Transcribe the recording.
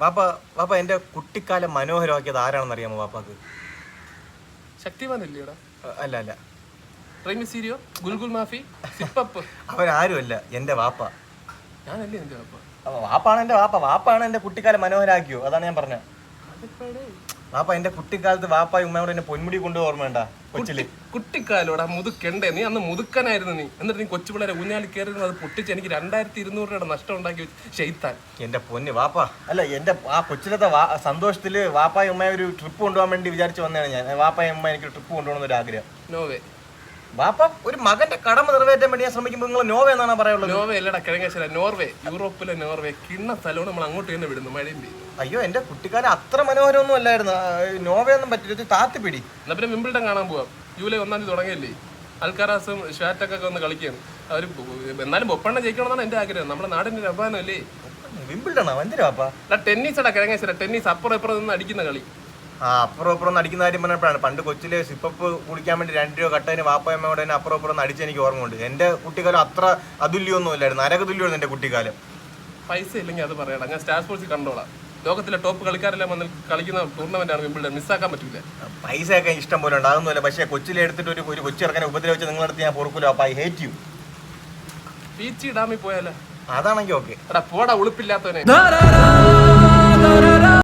വാപ്പ വാപ്പ എന്റെ കുട്ടിക്കാലം മനോഹരമാക്കിയത് ആരാണെന്ന് അറിയാമോ വാപ്പാക്ക് അ- അല്ല അല്ല. റെയിമി സീരിയോ? ഗുൽഗുൽ മാഫി? സിപ്പപ്പ്? അവൻ ആരുമല്ല എന്റെ വാപ്പ. ഞാനല്ലേ എന്റെ വാപ്പ? വാപ്പാണ് എന്റെ വാപ്പ. വാപ്പാണ് എന്റെ കുട്ടിക്കാലം മനോഹരാക്കിയോ? അതാണ് ഞാൻ പറഞ്ഞത്. വാപ്പ എന്റെ കുട്ടിക്കാലത്ത് വാപ്പായും ഉമ്മയോട് എന്നെ പൊന്മുടി കൊണ്ട് ഓർമ്മയുണ്ട കൊച്ചിൽ. കുട്ടിക്കാലോടാ മുതുക്കണ്ടേ? നീ അന്ന് മുതുക്കനായിരുന്നു നീ. എന്നിട്ട് നീ കൊച്ചു പിള്ളേരെ ഊഞ്ഞാലി കയറി അത് പൊട്ടിച്ച് എനിക്ക് രണ്ടായിരത്തി ഇരുന്നൂറ് രൂപയുടെ നഷ്ടം ഉണ്ടാക്കി വെച്ച്. ഷെയ്ത്താൻ എന്റെ പൊന്ന് വാപ്പ. അല്ല എന്റെ ആ കൊച്ചിലത്തെ സന്തോഷത്തിൽ വാപ്പായും ഉമ്മയെ ഒരു ട്രിപ്പ് കൊണ്ടുപോകാൻ വേണ്ടി വിചാരിച്ചു വന്നതാണ് ഞാൻ. വാപ്പായും ഉമ്മ എനിക്ക് ട്രിപ്പ് കൊണ്ടുപോകണമെന്നൊരു ആഗ്രഹം നോവേ വാപ്പ ഒരു മകന്റെ കടമ നിറവേറ്റാൻ വേണ്ടി ഞാൻ ശ്രമിക്കുമ്പോൾ നിങ്ങൾ നോവ എന്നാണ് പറയുള്ളത്? നോവേ അല്ലടാ കിഴങ്ങേശ്വര നോർവേ യൂറോപ്പിലെ നോർവേ കിണ്ണ സ്ഥലമാണ് നമ്മൾ അങ്ങോട്ട് തന്നെ വിടുന്നു മഴയും പെയ്യും. അയ്യോ എന്റെ കുട്ടിക്കാലം അത്ര മനോഹരമൊന്നും അല്ലായിരുന്നു. ആ, നോവയൊന്നും പറ്റില്ല താത്തി പിടി. എന്നാ പിന്നെ വിംബിൾട്ടൺ കാണാൻ പോവാം. ജൂലൈ ഒന്നാം തീയതി തുടങ്ങിയല്ലേ? അൽക്കാരാസും ഷാറ്റൊക്കെ ഒന്ന് കളിക്കുകയാണ്. അവർ എന്നാലും ഒപ്പെണ്ണം ജയിക്കണമെന്നാണ് എന്റെ ആഗ്രഹം. നമ്മുടെ നാടിന്റെ ഒരു അഭിമാനം അല്ലേ വിമ്പിൾഡണോ എന്തിനാ ടെന്നീസ് എടാ ടെന്നീസടാ കിഴങ്ങേശ്വര ടെന്നീസ് അപ്പുറം ഇപ്പുറം നിന്ന് അടിക്കുന്ന കളി. ആ അപ്പുറം അപ്പുറം നടിക്കുന്ന അടിക്കുന്ന കാര്യം പറഞ്ഞപ്പോഴാണ്. പണ്ട് കൊച്ചിലെ സിപ്പപ്പ് കുടിക്കാൻ വേണ്ടി രണ്ട് രൂപ കട്ടതിന് വാപ്പയമ്മയോടെ തന്നെ അപ്പുറം അപ്പുറം നടിച്ച് അടിച്ച് എനിക്ക് ഓർമ്മയുണ്ട് എന്റെ കുട്ടിക്കാലം അത്ര അതുല്യമൊന്നും ഇല്ലായിരുന്നു. നരകതുല്യമായിരുന്നു എന്റെ കുട്ടിക്കാലം. പൈസ ഇല്ലെങ്കിൽ അത് പറയണം ഞാൻ സ്റ്റാർ സ്പോർട്സിൽ കണ്ടോളാം. ലോകത്തിലെ ടോപ്പ് കളിക്കാരെല്ലാം വന്ന് കളിക്കുന്ന ടൂർണമെന്റ് ആണ് വിമ്പിൾഡൺ മിസ്സാക്കാൻ പറ്റില്ല പൈസ ഒക്കെ ഇഷ്ടം പോലെ ഉണ്ട്. അതൊന്നുമില്ല പക്ഷേ കൊച്ചിലെ എടുത്തിട്ട് ഒരു ഒരു കൊച്ചി ഇറക്കാനെ ഉപദ്രവിച്ച് നിങ്ങളടുത്ത് ഞാൻ പൊറുക്കൂല. അപ്പൊ ഐ ഹേറ്റ് യു പീച്ചി ഡാമിൽ പോയാലോ? അതാണെങ്കിൽ ഓക്കെ എടാ പോടാ ഉളുപ്പില്ലാത്തവനെ.